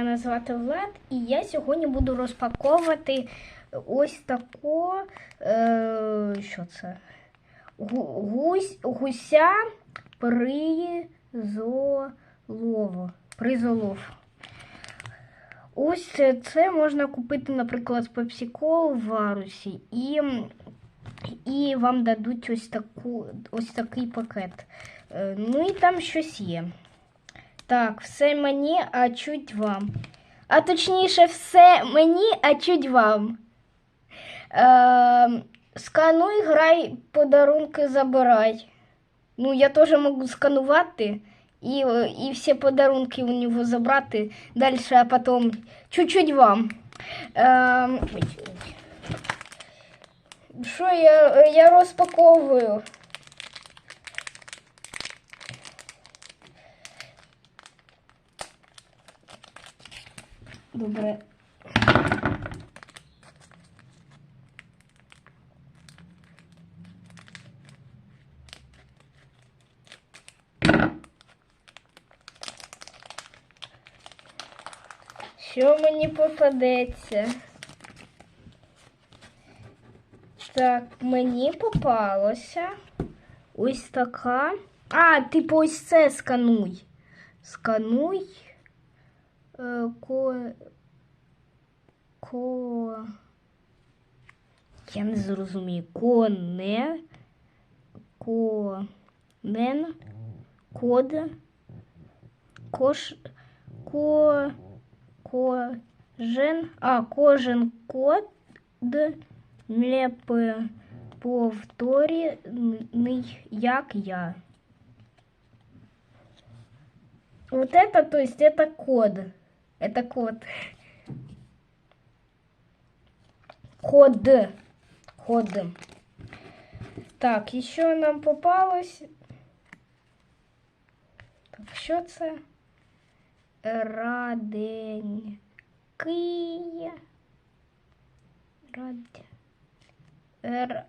Мене звати Влад, і я сьогодні буду розпаковувати ось таку. Е, що це? Гусь, гуся призолово. Призолов. Ось це, можна купити, наприклад, з PepsiCo в Варусі, і, і вам дадуть ось, таку, ось такий пакет. Е, ну і там щось є. Так, все мені, а чуть вам. А точніше, все мені, а чуть вам. Е, скануй, грай, подарунки забирай. Ну, я теж можу сканувати і, і всі подарунки у нього забрати далі, а потім чуть-чуть вам. Е, що я, я розпаковую? Добре. Що мені попадеться? Так, мені попалося ось така. А, типу ось це скануй. Скануй. Ко... Ко... Я не зрозумію. Коне... Конен... Код... Кош... Ко... Кожен... А, кожен код не п- повторений, як я. Вот это, то есть, это код. Это код. Код. Код. Так, еще нам попалось. Так, що це? Раденький. Рад... Р...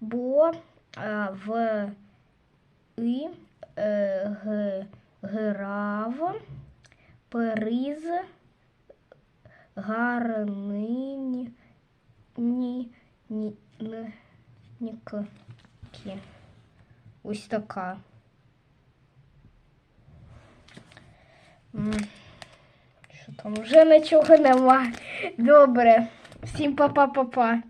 Бо а, в і е, грав приз гарнині ні, ні, ні. Ось така. Що там вже нічого нема. Добре. Всім па-па-па-па.